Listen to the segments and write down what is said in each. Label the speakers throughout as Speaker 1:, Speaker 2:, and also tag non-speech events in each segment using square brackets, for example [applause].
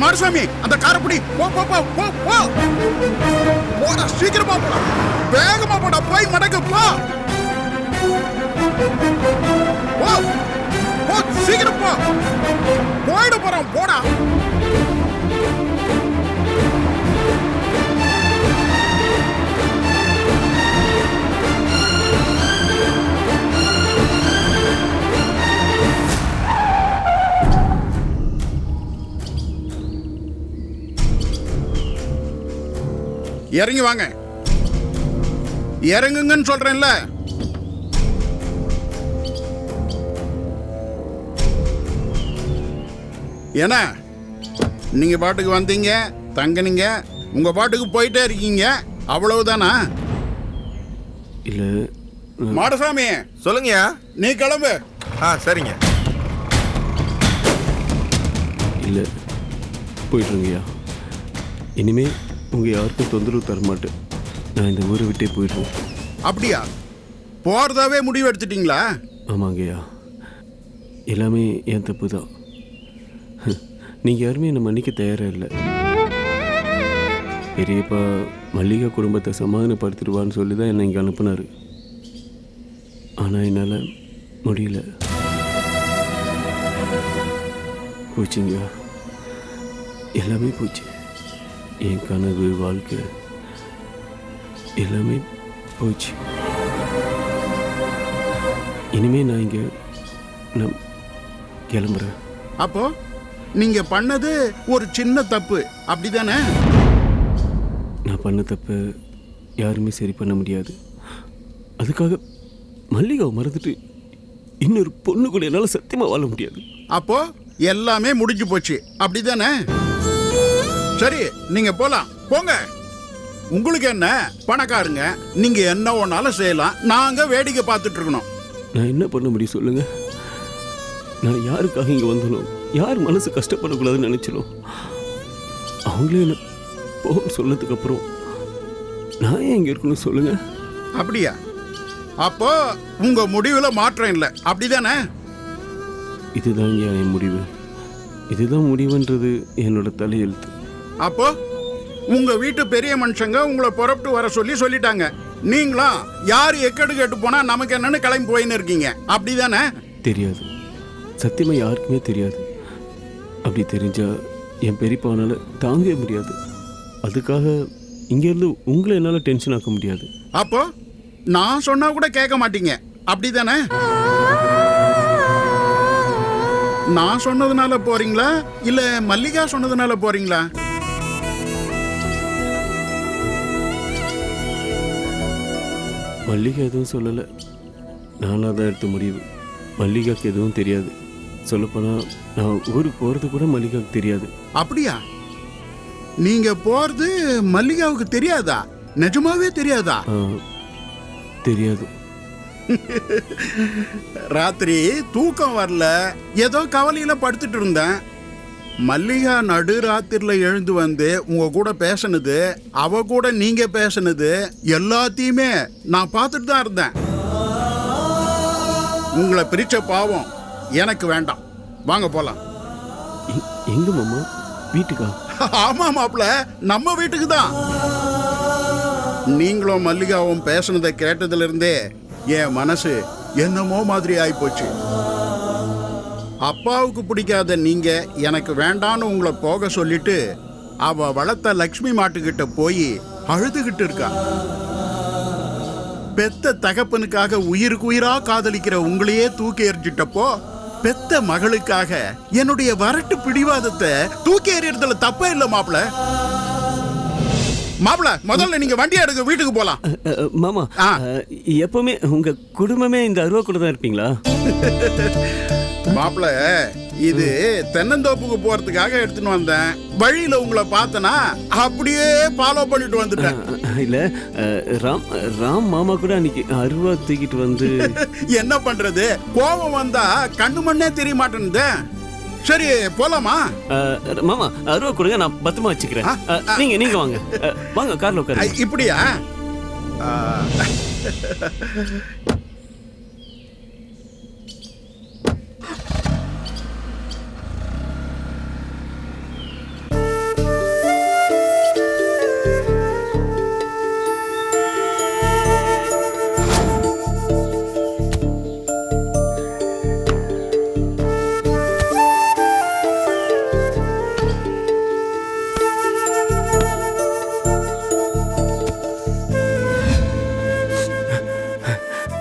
Speaker 1: டே மாரசாமி அந்த காரப்படி போ போ போ போ போ. போடா சீக்கிரமா போடா. வேகமா போடா போய் மடக்கு போ. போ போ சீக்கிரம் போ. போயிட போறான் போடா. இறங்கி வாங்க. இறங்குங்கன்னு சொல்றேன்ல. என்ன நீங்க பாட்டுக்கு வந்தீங்க தங்குனீங்க உங்க பாட்டுக்கு போயிட்டே இருக்கீங்க அவ்வளவுதானா?
Speaker 2: இல்லை
Speaker 1: மாடசாமி
Speaker 3: சொல்லுங்கய்யா.
Speaker 1: நீ கிளம்பு.
Speaker 3: ஆ சரிங்க.
Speaker 2: இல்லை போயிட்டுருங்கய்யா இனிமே உங்கள் யாருக்கும் தொந்தரவு தர மாட்டேன் நான் இந்த ஊரை விட்டே போயிடுவேன்
Speaker 1: அப்படியா? போறதாவே முடிவு எடுத்துட்டீங்களா?
Speaker 2: ஆமாங்கய்யா. எல்லாமே என் தப்பு தான் நீங்கள் யாருமே என்னை மன்னிக்க தயாராக இல்லை. பெரியப்பா மல்லிகா குடும்பத்தை சமாதானப்படுத்திடுவான்னு சொல்லி தான் என்னை இங்கே அனுப்புனார். ஆனால் என்னால் முடியல. போச்சுங்கய்யா. எல்லாமே போச்சு. என் கனவு வாழ்க்கை எல்லாமே போச்சு. இனிமே நான் இங்கே நான் கிளம்புறேன்.
Speaker 1: அப்போ நீங்க பண்ணது ஒரு சின்ன தப்பு. அப்படிதானே?
Speaker 2: நான் பண்ண தப்ப யாருமே சரி பண்ண முடியாது. அதுக்காக மல்லிகாவை மறந்துட்டு இன்னொரு பொண்ணு கூட என்னால் சத்தியமாக வாழ முடியாது.
Speaker 1: அப்போ எல்லாமே முடிஞ்சு போச்சு. அப்படிதானே? சரி நீங்க போலாம். போங்க. உங்களுக்கு என்ன? பணக்காரங்க. நீங்க என்ன ஒன்னாலும் செய்யலாம். நாங்க வேடிக்கை பார்த்துட்டு இருக்கணும்
Speaker 2: நான் என்ன பண்ண முடியும் சொல்லுங்க? நான் யாருக்காக இங்கே வந்தனோ யார் மனசு கஷ்டப்படக்கூடாதுன்னு நினைச்சனோ அவங்களே என்ன போகணும்னு சொன்னதுக்கு அப்புறம் நான் ஏன் இங்கே இருக்கணும் சொல்லுங்க?
Speaker 1: அப்படியா? அப்போ உங்க முடிவுல மாற்றம் இல்லை. அப்படிதானே?
Speaker 2: இதுதான் என் முடிவு. இதுதான் முடிவுன்றது என்னோட தலையெழுத்து.
Speaker 1: அப்போ உங்க வீட்டு பெரிய மனுஷங்க உங்களை புறப்பட்டு வர சொல்லி சொல்லிட்டாங்க. நீங்களும் யார் எக்கடு கேட்டு போனா நமக்கு என்னன்னு கிளம்பி போயின்னு இருக்கீங்க. அப்படிதானே?
Speaker 2: தெரியாது. சத்தியமா யாருக்குமே தெரியாது. அப்படி தெரிஞ்சா என் பெரியப்பானால தாங்கவே முடியாது. அதுக்காக இங்கேருந்து உங்களை என்னால் டென்ஷன் ஆக்க முடியாது.
Speaker 1: அப்போ நான் சொன்னா கூட கேட்க மாட்டீங்க. அப்படிதானே? நான் சொன்னதுனால போறீங்களா? இல்ல மல்லிகா சொன்னதுனால போறீங்களா?
Speaker 2: மல்லிகா எதுவும் சொல்லலை. நானாக தான் எடுத்த முடிவு. மல்லிகாக்கு எதுவும் தெரியாது. சொல்லப்போனால் நான் ஊருக்கு போகிறது கூட மல்லிகாவுக்கு தெரியாது.
Speaker 1: அப்படியா? நீங்க போறது மல்லிகாவுக்கு தெரியாதா? நிஜமாவே தெரியாதா?
Speaker 2: தெரியாது. [laughs]
Speaker 1: ராத்திரி தூக்கம் வரல. ஏதோ கவலையில படுத்துட்டு இருந்தேன். மல்லிகா நடு ராத்திரில எழுந்து வந்து உங்க கூட பேசினது அவ கூட நீங்க பேசினது எல்லாத்தையுமே நான் பார்த்துட்டு தான் இருந்தேன். உங்களை பிரிச்ச பாவம் எனக்கு வேண்டாம். வாங்க போலாம்.
Speaker 2: எங்க மாமா? வீட்டுக்கா? [laughs]
Speaker 1: ஆமா மாப்ள நம்ம வீட்டுக்கு தான். நீங்களும் மல்லிகாவும் பேசுனதை கேட்டதுல இருந்தே என் மனசு என்னமோ மாதிரி ஆயிப்போச்சு. அப்பாவுக்கு பிடிக்காத நீங்க எனக்கு வேண்டான்னு உங்களை போக சொல்லிட்டு அவ வளர்த்த லக்ஷ்மி மாட்டுக்கிட்ட போய் அழுதுகிட்டு இருக்கா. பெத்த தகப்பனுக்காக உயிருக்கு உயிரா காதலிக்கிற உங்களையே தூக்கி எறிஞ்சிட்டப்போ பெத்த மகளுக்காக என்னுடைய வரட்டு பிடிவாதத்தை தூக்கி எறியறதுல தப்பே இல்ல மாப்ள மாப்ள முதல்ல நீங்க வண்டி எடுக்க வீட்டுக்கு போலாம்.
Speaker 2: மாமா எப்பவுமே உங்க குடும்பமே இந்த அருவா கூட தான் இருப்பீங்களா? [laughs]
Speaker 1: மாப்ள இது தென்னந்தோப்புக்கு போறதுக்காக எடுத்துன்னு வந்தேன். வழியில உங்களை பார்த்தனா அப்படியே ஃபாலோ பண்ணிட்டு வந்துட்டேன்.
Speaker 2: இல்ல ராம் ராம் மாமா கூட அன்னைக்கு அருவா தூக்கிட்டு வந்து [laughs]
Speaker 1: என்ன பண்றது? கோபம் வந்தா கண்ணு மண்ணே தெரிய மாட்டேன்னுது. சரி போலாமா?
Speaker 2: மாமா அருவா கொடுங்க நான் பத்திரமா வச்சுக்கிறேன். நீங்க நீங்க வாங்க. வாங்க கார்ல
Speaker 1: ஐ,
Speaker 2: உட்காருங்க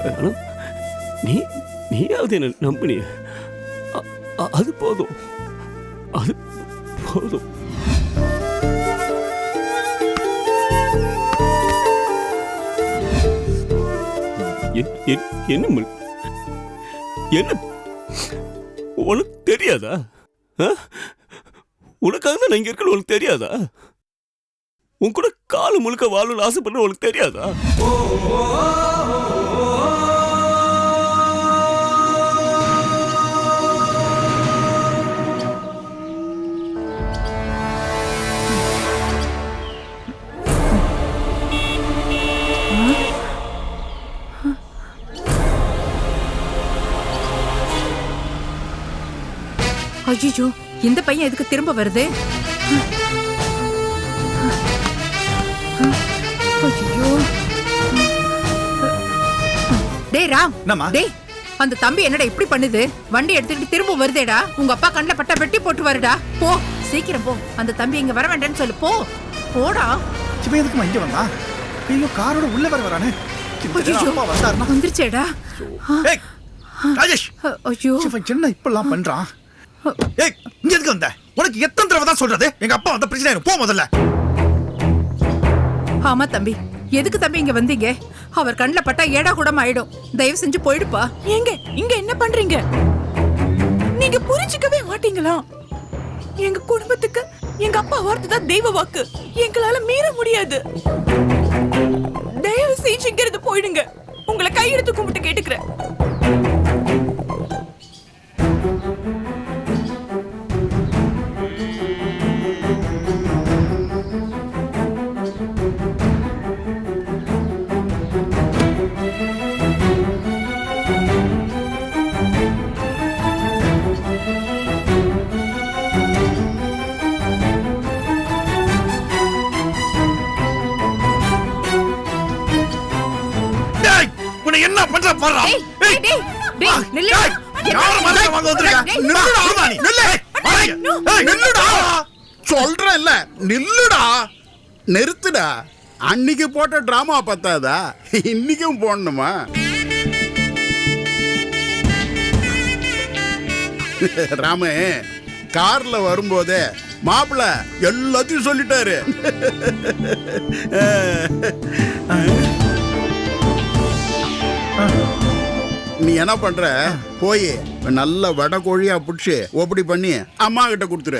Speaker 1: ஆனால் நீ
Speaker 2: நீயாவது என்ன நம்பினிய. அது போதும். அது போதும். என்ன என்ன? உனக்கு தெரியாதா? உனக்காக தான் நான் இங்க இருக்கணும் உனக்கு தெரியாதா? உன் கூட காலு முழுக்க வாழணும்னு ஆசைப்படுற உனக்கு தெரியாதா?
Speaker 3: ஐயோ இந்த பையன் எதுக்கு திரும்ப வருது? ஐயோ. டேய் ராம்.
Speaker 4: என்னம்மா?
Speaker 3: டேய் அந்த தம்பி என்னடா இப்படி பண்ணுது? வண்டி எடுத்துக்கிட்டு திரும்ப வருதேடா. உங்க அப்பா கண்ணில் பட்டா வெட்டி போட்டு வருடா போ சீக்கிரம் போ. அந்த தம்பி இங்க வர வேண்டாம்னு சொல்லு. போ. போடா.
Speaker 4: இவன் எதுக்குமா இங்க வந்தா? ஐயோ காரோட உள்ள வர வரானே. இந்த நேரம்
Speaker 3: ஐயோ
Speaker 4: அப்பா வந்தாருன்னா?
Speaker 3: வந்துருச்சேடா.
Speaker 4: ஏய் ராஜேஷ்.
Speaker 3: ஐயோ.
Speaker 4: இவன் என்ன இப்பெல்லாம் பண்றான்? ஏய் இங்க எதுக்கு வந்த? உனக்கு எத்தனை தடவை தான் சொல்றது? எங்க அப்பா வந்த பிரச்சனை ஆயிரும். போ முதல்ல.
Speaker 3: ஆமா தம்பி. எதுக்கு தம்பி இங்க வந்தீங்க? அவர் கண்ணில் பட்டா ஏடா கூடம் ஆயிடும். தயவு செஞ்சு போயிடுப்பா.
Speaker 5: ஏங்க இங்க என்ன பண்றீங்க? நீங்க புரிஞ்சுக்கவே மாட்டீங்களா? எங்க குடும்பத்துக்கு எங்க அப்பா வார்த்தை தான் தெய்வ வாக்கு. எங்களால மீற முடியாது. தயவு செஞ்சு இங்க இருந்து போயிடுங்க. உங்களை கையெடுத்து கும்பிட்டு கேட்டுக்கிறேன்.
Speaker 4: என்ன பண்ற பாரு
Speaker 3: டேய், டேய், டேய், டேய், நில்லு.
Speaker 4: யார மாதிரி வாங்க வந்திருக்க?
Speaker 3: டேய்,
Speaker 4: நில்லுடா ஆமா நீ? நில்லு ஏய், ஏய், நில்லுடா.
Speaker 1: சொல்றேன்ல நில்லுடா. நிறுத்துடா. அன்னைக்கு போட்ட டிராமா பத்தாதா. இன்னைக்கும் போடணுமா? ராமு கார்ல வரும்போதே மாப்பிள எல்லாத்தையும் சொல்லிட்டாரு. நீ என்ன பண்ற? போய் நல்ல வடை கோழியா புடிச்சு ஒப்படி பண்ணி அம்மா கிட்ட கொடுத்துரு.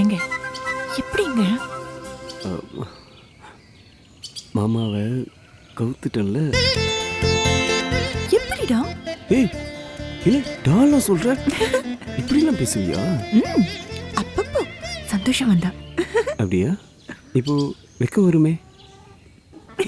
Speaker 5: ஏங்க எப்படிங்க?
Speaker 2: மாமாவை கவுத்துட்டேன்ல.
Speaker 5: எப்படிடா?
Speaker 2: ஏய் என்ன டாலாம் சொல்ற? இப்படிலாம் பேசுவியா?
Speaker 5: ம், அப்பப்போ சந்தோஷம் வந்தா.
Speaker 2: அப்படியா? இப்போ வெக்க வருமே? [laughs]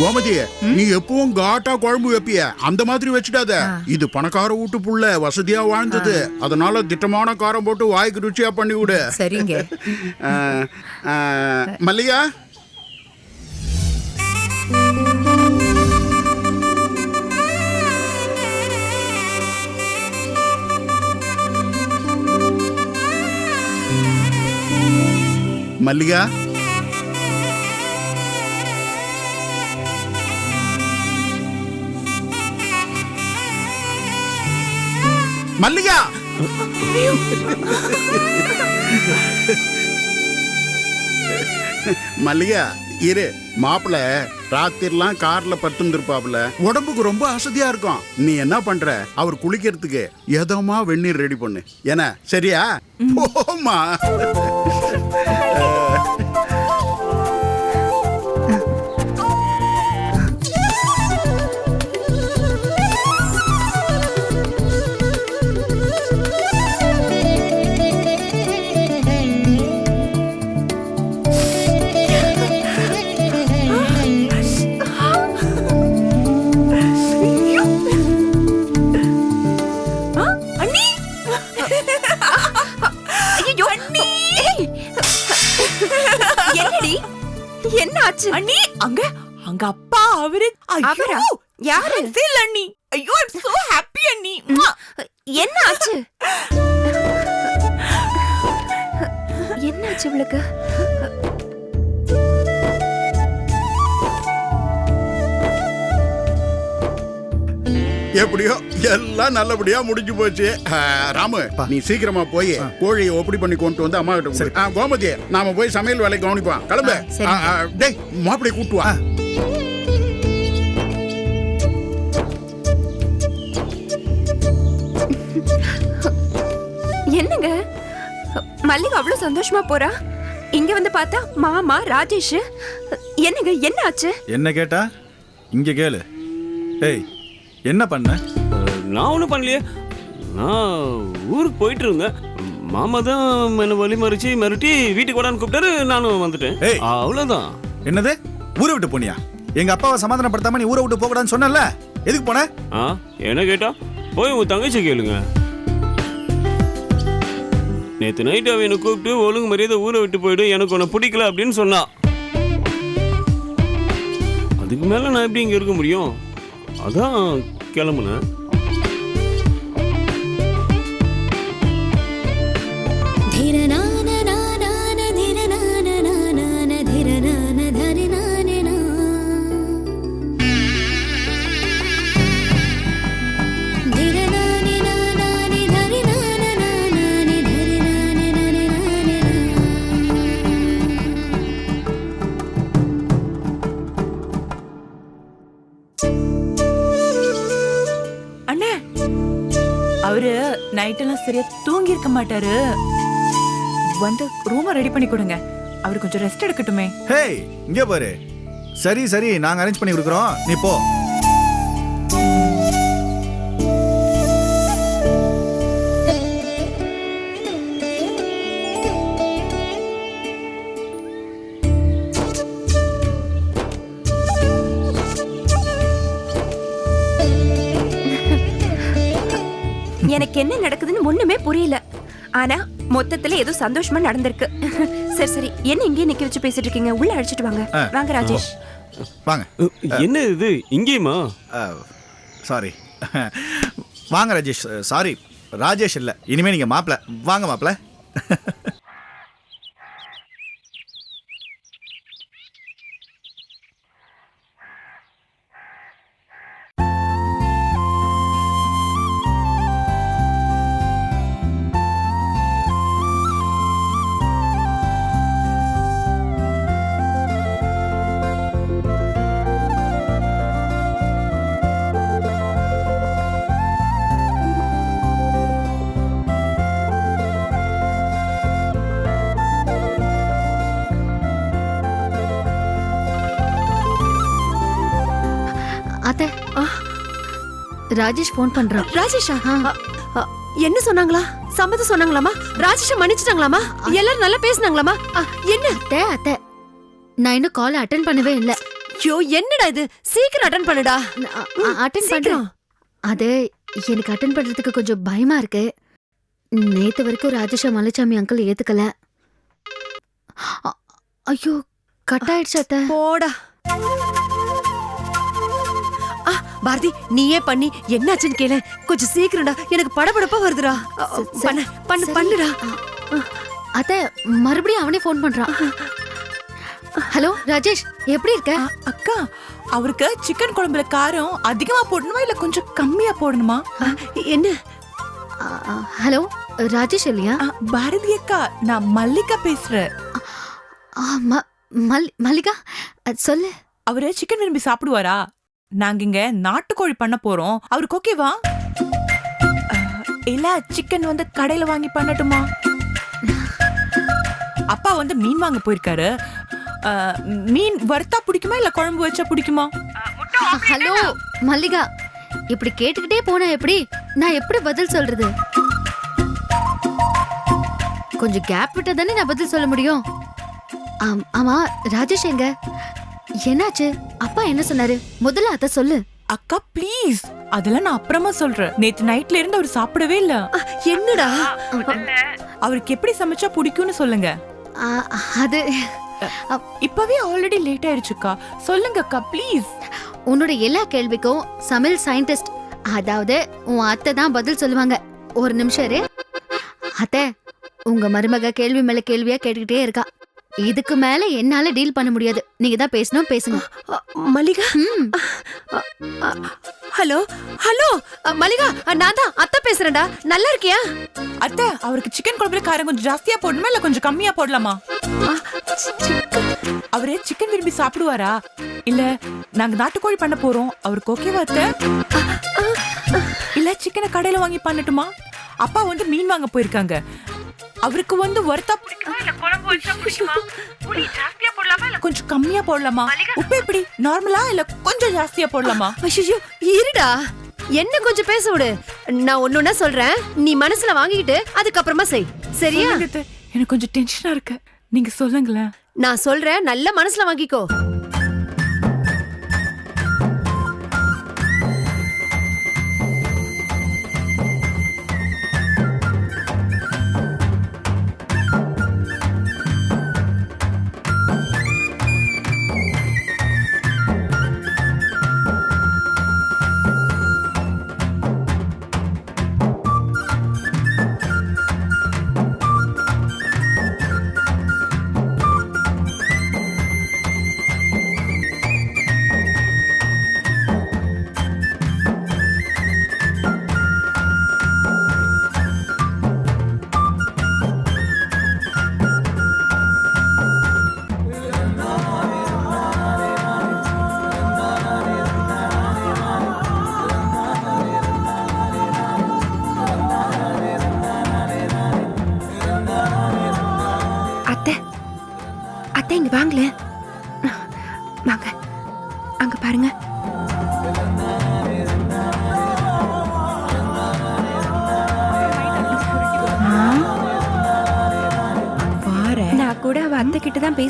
Speaker 1: கோமதி நீ எப்பவும் காட்டா குழம்பு வைப்பிய. அந்த மாதிரி வச்சுடாத. இது பணக்கார வீட்டு புள்ள வசதியா வாழ்ந்தது. அதனால திட்டமான காரம் போட்டு வாய்க்கு ருச்சியா பண்ணி விடு.
Speaker 3: சரிங்க. [laughs]
Speaker 1: ஆ, மல்லிகா? மல்லிகா! மல்லிகா இரு. மாப்பிள ராத்திரிலாம் கார்ல படுத்துருப்பாப்ல உடம்புக்கு ரொம்ப அசதியா இருக்கும். நீ என்ன பண்ற? அவர் குளிக்கிறதுக்கு எதமா வெந்நீர் ரெடி பண்ணு. என்ன சரியா? போமா
Speaker 5: இல்ல அண்ணி ஐயோ ஐம் சோ ஹாப்பி அண்ணி.
Speaker 6: என்ன ஆச்சு என்ன ஆச்சு இவளுக்கு?
Speaker 1: எப்படியோ எல்லாம் நல்லபடியா முடிஞ்சு போச்சு. ராமு நீ சீக்கிரமா போய் கோழியை ஒப்படி பண்ணி கொண்டு வந்து அம்மா கிட்ட கோமதி நாம போய் சமையல் வேலையை கவனிப்போம். கிளம்பு. டேய் மாப்பிளை கூட்டு
Speaker 6: என்னங்க? மல்லிகா அவ்வளவு சந்தோஷமா போறா? இங்க வந்து பார்த்தா மாமா ராஜேஷ். என்னங்க என்ன ஆச்சு?
Speaker 4: என்ன கேட்டா? இங்க கேளு. ஏய் என்ன பண்ண?
Speaker 2: நான் ஒன்றும் பண்ணலையே. நான் ஊருக்கு போயிட்டு இருந்தேன். மாமா தான் என்னை வழி மறிச்சு மிரட்டி வீட்டுக்கு வாடான்னு கூப்பிட்டாரு. நானும் வந்துட்டேன்.
Speaker 4: ஏய்.
Speaker 2: அவ்வளோதான்
Speaker 4: என்னது? ஊரை விட்டு போனியா? எங்க அப்பாவை சமாதானப்படுத்தாம நீ ஊரை விட்டு போக கூடாதுன்னு சொன்னல எதுக்கு போன?
Speaker 2: ஆ என்ன கேட்டா? போய் உங்க தங்கச்சி கேளுங்க. நேற்று நைட் அவன் என்னை கூப்பிட்டு ஒழுங்கு மரியாதை ஊரை விட்டு போயிடும் எனக்கு உன்னை பிடிக்கல அப்படின்னு சொன்னான் அதுக்கு மேலே நான் எப்படி இங்கே இருக்க முடியும்? அதான் கிளம்புனேன்.
Speaker 5: நைட்டெல்லாம் சரியா தூங்கி இருக்க மாட்டாரு. வந்து ரூம ரெடி பண்ணி கொடுங்க. அவர் கொஞ்சம் ரெஸ்ட் எடுக்கட்டுமே.
Speaker 4: ஹேய் இங்க பாரு. சரி சரி நாங்க அரேஞ்ச் பண்ணி கொடுக்குறோம். நீ போ.
Speaker 6: எனக்கு என்ன நடக்குதுன்னு ஒண்ணுமே புரியல. ஆனா மொத்தத்துல ஏதோ சந்தோஷமா நடந்திருக்கு. சரி சரி. என்ன இங்கே நிக்க வச்சு பேசிட்டு இருக்கீங்க? உள்ள அழைச்சிட்டு வாங்க. வாங்க ராஜேஷ்.
Speaker 4: வாங்க.
Speaker 2: என்ன இது? இங்கேயுமா?
Speaker 4: சாரி. வாங்க ராஜேஷ். சாரி ராஜேஷ் இல்ல. இனிமே நீங்க மாப்பிள. வாங்க மாப்பிள.
Speaker 7: ராஜேஷ் ஃபோன் பண்றான்.
Speaker 6: ராஜேஷா? என்ன சொன்னாங்களா? சம்மதம் சொன்னாங்களாமா? ராஜேஷ மன்னிச்சிட்டாங்களாமா? எல்லாரும் நல்லா பேசுனாங்களாமா? என்ன?
Speaker 7: அத்தை அத்தை. நான் இன்னும் கால் அட்டன் பண்ணவே இல்ல.
Speaker 6: ஐயோ என்னடா இது? சீக்கிரம் அட்டன் பண்ணுடா.
Speaker 7: அட்டன்
Speaker 6: சீக்கிரம்.
Speaker 7: அது எனக்கு அட்டன் பண்றதுக்கு கொஞ்சம் பயமா இருக்கு. நேத்து வரைக்கும் ராஜேஷா மலைச்சாமி அங்கிள் ஏத்துக்கல. ஐயோ கட் ஆயிடுச்சு அத்தை.
Speaker 6: போடா. பாரதி நீயே பண்ணி என்னாச்சுன்னு கேளு. கொஞ்சம் சீக்கிரம்டா. எனக்கு படபடப்பா வருதுடா. பண்ணு பண்ணு. பண்ணுடா.
Speaker 7: அத்தை மறுபடியும் அவனே ஃபோன் பண்றான். ஹலோ ராஜேஷ் எப்படி இருக்க?
Speaker 5: அக்கா அவருக்கு சிக்கன் குழம்புல காரம் அதிகமா போடணுமா இல்ல கொஞ்சம் கம்மியா போடணுமா?
Speaker 6: என்ன?
Speaker 7: ஹலோ ராஜேஷ் இல்லையா?
Speaker 5: பாரதி அக்கா நான் மல்லிகா பேசுறேன்.
Speaker 7: மல்லிகா சொல்லு.
Speaker 5: அவரு சிக்கன் விரும்பி சாப்பிடுவாரா? நாங்க இங்க நாட்டுக்கோழி பண்ண போறோம். அவருக்கு ஓகேவா இல்ல சிக்கன் வந்து கடையில வாங்கி பண்ணட்டுமா? அப்பா வந்து மீன் வாங்க போயிருக்காரு. மீன் வறுத்தா பிடிக்குமா இல்ல குழம்பு வச்சா பிடிக்குமா?
Speaker 7: ஹலோ மல்லிகா இப்படி கேட்டுக்கிட்டே போனா எப்படி? நான் எப்படி பதில் சொல்றது? கொஞ்சம் கேப் விட்டா தானே நான் பதில் சொல்ல முடியும்? ஆம், ஆமா ராஜேஷ் எங்க? என்னாச்சு? அப்பா என்ன சொன்னாரு? முதல்ல அத சொல்லு.
Speaker 5: அக்கா ப்ளீஸ் அதெல்லாம் நான் அப்புறமா சொல்றேன். நேத்து நைட்ல இருந்து அவர் சாப்பிடவே இல்ல.
Speaker 6: என்னடா?
Speaker 5: அவருக்கு எப்படி சமைச்சா பிடிக்கும்னு சொல்லுங்க.
Speaker 7: ஆ, அது
Speaker 5: இப்பவே ஆல்ரெடி லேட் ஆயிடுச்சுக்கா. சொல்லுங்க அக்கா ப்ளீஸ்
Speaker 7: உன்னோட எல்லா கேள்விக்கும் சமையல் சயின்டிஸ்ட் அதாவது உன் அத்தை தான் பதில் சொல்லுவாங்க. ஒரு நிமிஷம் இரு. அத்தை உங்க மருமக கேள்வி மேல கேள்வியா கேட்டுக்கிட்டே இருக்கா. இதுக்கு மேல என்னால டீல் பண்ண முடியாது. நீங்க தான் பேசணும் பேசுங்க.
Speaker 6: மல்லிகா? ஹலோ ஹலோ மல்லிகா நான் தான் அத்தை பேசுறேன்டா. நல்லா இருக்கியா?
Speaker 5: அத்தை அவருக்கு சிக்கன் குழம்புல காரம் கொஞ்சம் ஜாஸ்தியா போடணுமா இல்ல கொஞ்சம் கம்மியா போடலாமா? அவரு சிக்கன் விரும்பி சாப்பிடுவாரா? இல்ல நாங்க நாட்டுக்கோழி பண்ண போறோம். அவருக்கு ஓகேவா அத்தை? இல்ல சிக்கனை கடையில வாங்கி பண்ணட்டுமா? அப்பா வந்து மீன் வாங்க போயிருக்காங்க. அவருக்கு வந்து இல்ல கொஞ்சம் கம்மியா போடலாமா? உப்பு எப்படி? நார்மலா இல்ல கொஞ்சம் ஜாஸ்தியா போடலாமா?
Speaker 6: ஐயோ இருடா. என்ன கொஞ்சம் பேச விடு. நான் ஒன்னொன்னா சொல்றேன். நீ மனசுல வாங்கிக்கிட்டு அதுக்கப்புறமா செய். சரியா.
Speaker 5: எனக்கு கொஞ்சம் டென்ஷனா இருக்கு. நீங்க சொல்லுங்களேன்.
Speaker 6: நான் சொல்றேன். நல்ல மனசுல வாங்கிக்கோ.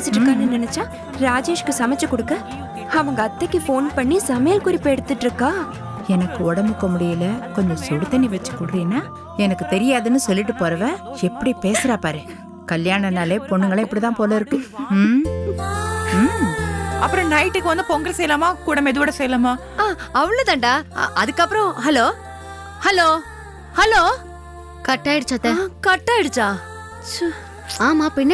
Speaker 6: பேசிட்டு இருக்கான்னு நினைச்சா ராஜேஷ்க்கு சமைச்சு கொடுக்க அவங்க அத்தைக்கு ஃபோன் பண்ணி சமையல் குறிப்பு எடுத்துட்டு இருக்கா
Speaker 3: எனக்கு உடம்புக்கு முடியல. கொஞ்சம் சுடு தண்ணி வச்சு குடுறீன்னா எனக்கு தெரியாதுன்னு சொல்லிட்டு போறவ எப்படி பேசுறா பாரு. கல்யாணம்னாலே பொண்ணுங்களே இப்படிதான் போல இருக்கு. ம்? ம்.
Speaker 5: அப்புறம் நைட்டுக்கு வந்து பொங்கல் செய்யலாமா? கூட மெதுவோட செய்யலாமா?
Speaker 6: ஆ, அவ்வளவுதான்டா. அதுக்கப்புறம் ஹலோ? ஹலோ? ஹலோ?
Speaker 7: கட் ஆயிடுச்சு
Speaker 6: கட் ஆயிடுச்சா ச்சே.
Speaker 7: ஆமா பின்ன?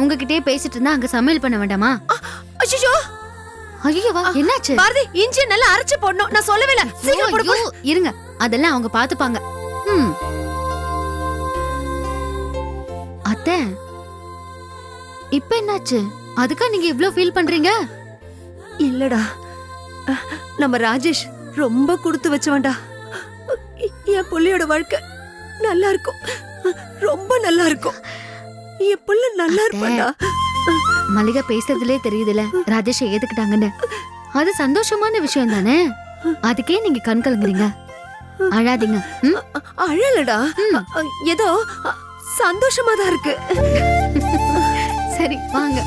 Speaker 7: உங்ககிட்டயே பேசிட்டு இருந்தா அங்க சமையல் பண்ண வேண்டாமா?
Speaker 6: அச்சச்சோ.
Speaker 7: ஐயோ என்னாச்சு?
Speaker 6: பாரதி இஞ்சி நல்லா அரைச்சு போடணும். நான் சொல்லவே இல்ல. சீக்கிரம் போடு,
Speaker 7: இருங்க. அதெல்லாம் அவங்க பாத்துப்பாங்க. ம். அத்தை இப்ப என்னாச்சு? அதுக்கா நீங்க இவ்ளோ ஃபீல் பண்றீங்க?
Speaker 6: இல்லடா. நம்ம ராஜேஷ் ரொம்ப கொடுத்து வச்சவன்டா. என் புள்ளையோட வாழ்க்கை நல்லா இருக்கும். ரொம்ப நல்லா இருக்கும். என் புள்ள நல்லா இருப்பான்டா.
Speaker 7: மல்லிகா பேசுறதுலே தெரியுதுல. ராஜேஷ் ஏத்துக்கிட்டாங்கன்னு. அது சந்தோஷமான விஷயம் தானே அதுக்கே நீங்க கண் கலங்குறீங்க. அழாதீங்க.
Speaker 6: அழலடா. ஏதோ சந்தோஷமா தான் இருக்கு.
Speaker 7: சரி வாங்க.